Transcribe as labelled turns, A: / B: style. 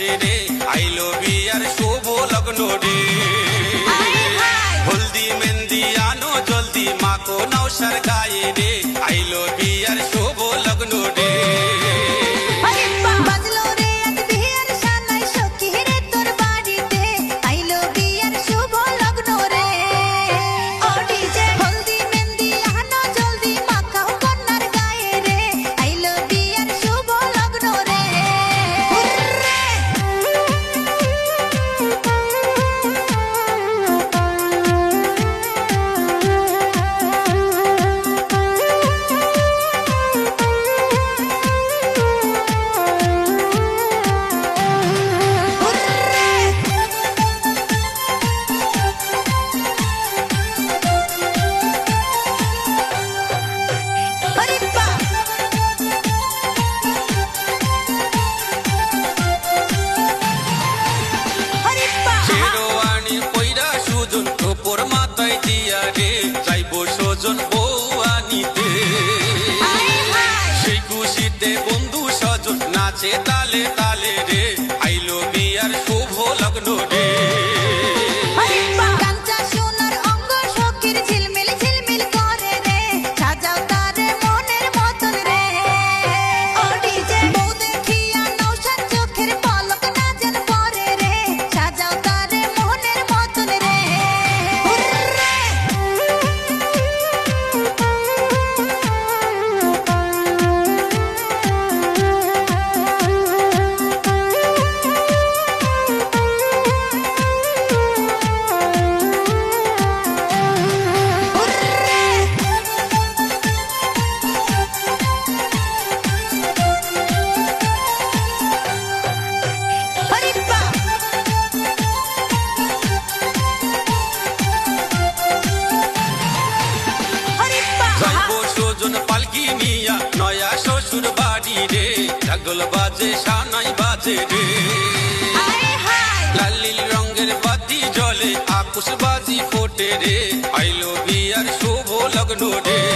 A: আসে রে আইলো বিয়ার শুভ লগ্ন রে। হলদি মেহেন্দি আনো জলদি মাকো নৌসার গায়ে রে। আইলো মাথায় দিয়া রে যাইব সজন বউ আনিতে
B: আয়
A: সেই খুশিতে বন্ধু স্বজন নাচে তালে ঢাকল বাজে সানাই বাজে রে। লালিল রঙের বাতি জলে আকুশ বাজি ফোটে রে। আইলো বিয়ার শুভ লগ্ন রে।